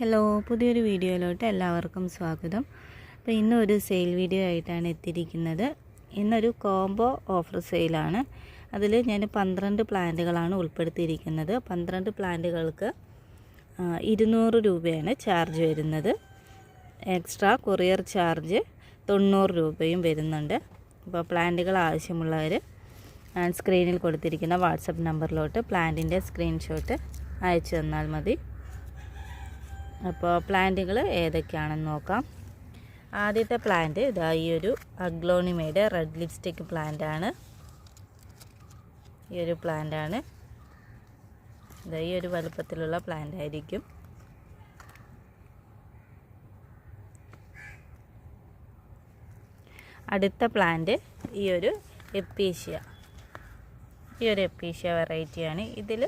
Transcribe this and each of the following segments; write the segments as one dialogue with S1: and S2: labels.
S1: Hello പുതിയൊരു വീഡിയോയിലോട്ട് എല്ലാവർക്കും സ്വാഗതം. അപ്പോൾ ഇന്ന് ഒരു സെയിൽ വീഡിയോ ആയിട്ടാണ് എത്തിയിരിക്കുന്നത്. ഇന്നൊരു കോംബോ ഓഫർ സെയിലാണ്. അതിൽ ഞാൻ പന്ത്രണ്ട് പ്ലാന്റുകളാണ് ഉൾപ്പെടുത്തിയിരിക്കുന്നത്. പന്ത്രണ്ട് പ്ലാന്റുകൾക്ക് ഇരുന്നൂറ് രൂപയാണ് ചാർജ് വരുന്നത്. എക്സ്ട്രാ കൊറിയർ ചാർജ് തൊണ്ണൂറ് രൂപയും വരുന്നുണ്ട്. അപ്പോൾ പ്ലാന്റുകൾ ആവശ്യമുള്ളവർ സ്ക്രീനിൽ കൊടുത്തിരിക്കുന്ന വാട്സപ്പ് നമ്പറിലോട്ട് പ്ലാന്റിന്റെ സ്ക്രീൻഷോട്ട് അയച്ചു തന്നാൽ മതി. അപ്പോൾ പ്ലാന്റുകൾ ഏതൊക്കെയാണെന്ന് നോക്കാം. ആദ്യത്തെ പ്ലാന്റ് ഇതാ ഈ ഒരു അഗ്ലോണിമയുടെ റെഡ് ലിപ്സ്റ്റിക് പ്ലാന്റ് ആണ് ഈ ഒരു പ്ലാന്റ് ആണ് ഇതാ ഈ ഒരു വലുപ്പത്തിലുള്ള പ്ലാന്റ് ആയിരിക്കും അടുത്ത പ്ലാന്റ് ഈ ഒരു എപ്പീഷ്യ. ഈ ഒരു എപ്പീഷ്യ വെറൈറ്റിയാണ്. ഇതിൽ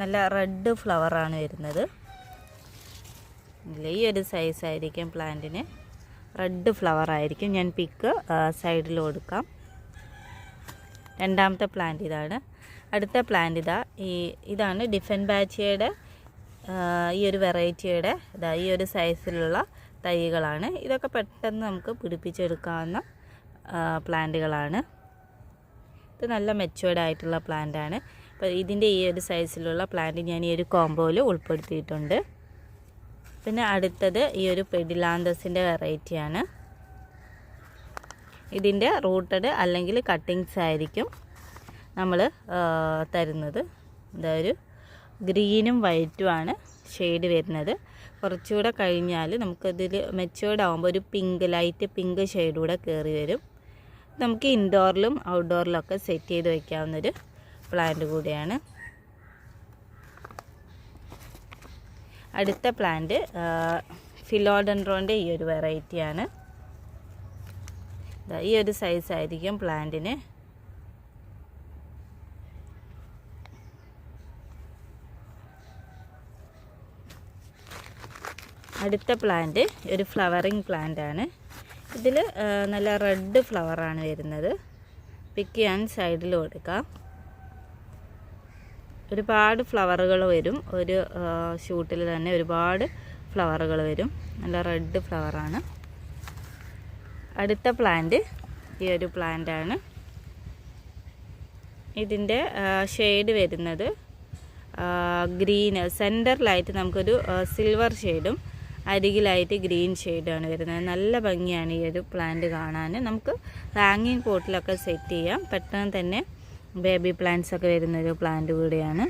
S1: നല്ല റെഡ് ഫ്ലവറാണ് വരുന്നത്. ഇല്ല ഈ ഒരു സൈസായിരിക്കും പ്ലാന്റിന് റെഡ് ഫ്ലവർ ആയിരിക്കും. ഞാൻ പിക്ക് സൈഡിൽ കൊടുക്കാം. രണ്ടാമത്തെ പ്ലാന്റ് ഇതാണ്. അടുത്ത പ്ലാന്റ് ഇതാ ഈ ഇതാണ് ഡിഫൻ ബാച്ചിയുടെ ഈ ഒരു വെറൈറ്റിയുടെ ഇതാ ഈ ഒരു സൈസിലുള്ള തൈകളാണ്. ഇതൊക്കെ പെട്ടെന്ന് നമുക്ക് പിടിപ്പിച്ചെടുക്കാവുന്ന പ്ലാന്റുകളാണ് ഇത് നല്ല മെച്ചുവേർഡ് ആയിട്ടുള്ള പ്ലാന്റ് ആണ് അപ്പോൾ ഇതിന്റെ ഈ ഒരു സൈസിലുള്ള പ്ലാന്റ് ഞാൻ ഈ ഒരു കോമ്പോയിൽ ഉൾപ്പെടുത്തിയിട്ടുണ്ട്. പിന്നെ അടുത്തത് ഈ ഒരു പെഡിലാന്തസിന്റെ വെറൈറ്റിയാണ് ഇതിന്റെ റൂട്ടഡ് അല്ലെങ്കിൽ കട്ടിങ്സ് ആയിരിക്കും നമ്മൾ തരുന്നത്. ഇതാ ഒരു ഗ്രീനും വൈറ്റുമാണ് ഷെയ്ഡ് വരുന്നത്. കുറച്ചുകൂടെ കഴിഞ്ഞാൽ നമുക്കതിൽ മെച്ചുവേർഡ് ആകുമ്പോൾ ഒരു പിങ്ക് ലൈറ്റ് പിങ്ക് ഷെയ്ഡ് കൂടെ കയറി വരും. നമുക്ക് ഇൻഡോറിലും ഔട്ട്ഡോറിലും ഒക്കെ സെറ്റ് ചെയ്ത് വയ്ക്കാവുന്നൊരു പ്ലാന്റ് കൂടിയാണ്. അടുത്ത പ്ലാന്റ് ഫിലോഡൻഡ്രോന്റെ ഈ ഒരു വെറൈറ്റിയാണ് ഈ ഒരു സൈസ് ആയിരിക്കും പ്ലാന്റിന് അടുത്ത പ്ലാന്റ് ഒരു ഫ്ലവറിങ് പ്ലാന്റ് ആണ്. ഇതിൽ നല്ല റെഡ് ഫ്ലവറാണ് വരുന്നത്. പിക്ക് ചെയ്യാൻ സൈഡിൽ കൊടുക്കാം. ഒരുപാട് ഫ്ലവറുകൾ വരും. ഒരു ഷൂട്ടിൽ തന്നെ ഒരുപാട് ഫ്ലവറുകൾ വരും. നല്ല റെഡ് ഫ്ലവറാണ് അടുത്ത പ്ലാന്റ് ഈ ഒരു പ്ലാന്റാണ് ഇതിന്റെ ഷെയ്ഡ് വരുന്നത് ഗ്രീന് സെന്ററിലായിട്ട് നമുക്കൊരു സിൽവർ ഷെയ്ഡും അരികിലായിട്ട് ഗ്രീൻ ഷെയ്ഡാണ് വരുന്നത്. നല്ല ഭംഗിയാണ് ഈ ഒരു പ്ലാന്റ് കാണാൻ. നമുക്ക് ഹാങ്ങിങ് പോട്ടിലൊക്കെ സെറ്റ് ചെയ്യാം. പെട്ടെന്ന് തന്നെ ബേബി പ്ലാന്റ്സ് ഒക്കെ വരുന്നൊരു പ്ലാന്റ് കൂടിയാണ്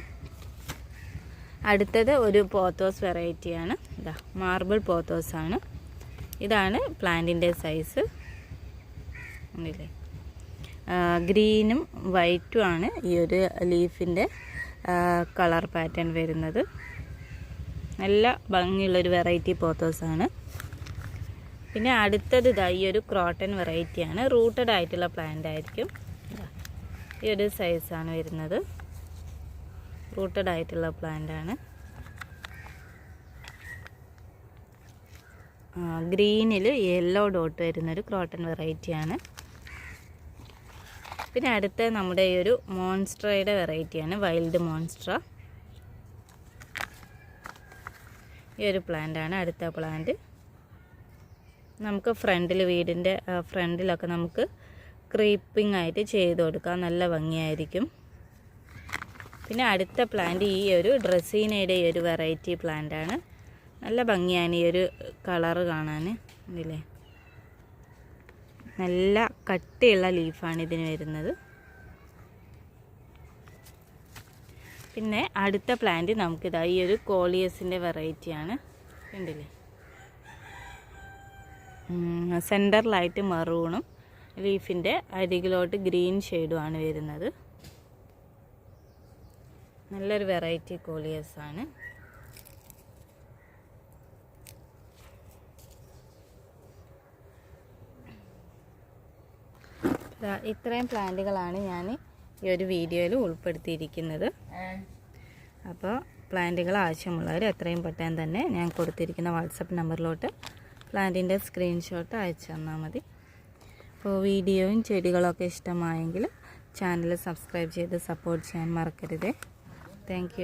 S1: അടുത്തത് ഒരു പോത്തോസ് വെറൈറ്റിയാണ് ഇതാ മാർബിൾ പോത്തോസ് ആണ്. ഇതാണ് പ്ലാന്റിന്റെ സൈസ് ഉണ്ടല്ലേ ഗ്രീനും വൈറ്റും ആണ് ഈ ഒരു ലീഫിന്റെ കളർ പാറ്റേൺ വരുന്നത്. നല്ല ഭംഗിയുള്ളൊരു വെറൈറ്റി പോത്തോസാണ് പിന്നെ അടുത്തത് ഇതാ ഈ ഒരു ക്രോട്ടൺ വെറൈറ്റിയാണ് റൂട്ടഡ് ആയിട്ടുള്ള പ്ലാന്റ് ആയിരിക്കും. ഈ ഒരു സൈസാണ് വരുന്നത്. റൂട്ടഡ് ആയിട്ടുള്ള പ്ലാന്റ് ആണ്. ഗ്രീനിൽ യെല്ലോ ഡോട്ട് വരുന്നൊരു ക്രോട്ടൺ വെറൈറ്റിയാണ് പിന്നെ അടുത്ത നമ്മുടെ ഈ ഒരു മോൺസ്ട്രയുടെ വെറൈറ്റിയാണ് വൈൽഡ് മോൺസ്ട്ര ഈ ഒരു പ്ലാന്റാണ് അടുത്ത പ്ലാന്റ് നമുക്ക് ഫ്രണ്ടിൽ വീടിന്റെ ഫ്രണ്ടിലൊക്കെ നമുക്ക് ക്രീപ്പിംഗ് ആയിട്ട് ചെയ്ത് കൊടുക്കാം. നല്ല ഭംഗിയായിരിക്കും. പിന്നെ അടുത്ത പ്ലാന്റ് ഈ ഒരു ഡ്രസ്സീനയുടെ ഈ ഒരു വെറൈറ്റി പ്ലാന്റാണ് നല്ല ഭംഗിയാണ് ഈ ഒരു കളറ് കാണാൻ ഇതില്ലേ നല്ല കട്ടിയുള്ള ലീഫാണ് ഇതിന് വരുന്നത്. പിന്നെ അടുത്ത പ്ലാന്റ് നമുക്കിതാ ഈ ഒരു കോളിയസിന്റെ വെറൈറ്റിയാണ് കണ്ടില്ലേ? സെന്ററിലായിട്ട് മെറൂണും ലീഫിന്റെ അരികിലോട്ട് ഗ്രീൻ ഷെയ്ഡുമാണ് വരുന്നത്. നല്ലൊരു വെറൈറ്റി കോളിയേഴ്സാണ് ഇത്രയും പ്ലാന്റുകളാണ് ഞാൻ ഈ ഒരു വീഡിയോയിൽ ഉൾപ്പെടുത്തിയിരിക്കുന്നത്. അപ്പോൾ പ്ലാന്റുകൾ ആവശ്യമുള്ളവർ എത്രയും പെട്ടെന്ന് തന്നെ ഞാൻ കൊടുത്തിരിക്കുന്ന വാട്സപ്പ് നമ്പറിലോട്ട് പ്ലാന്റിന്റെ സ്ക്രീൻഷോട്ട് അയച്ചു തന്നാൽ മതി. അപ്പോൾ വീഡിയോയും ചെടികളൊക്കെ ഇഷ്ടമായെങ്കിൽ ചാനൽ സബ്സ്ക്രൈബ് ചെയ്ത് സപ്പോർട്ട് ചെയ്യാൻ മറക്കരുത്. താങ്ക്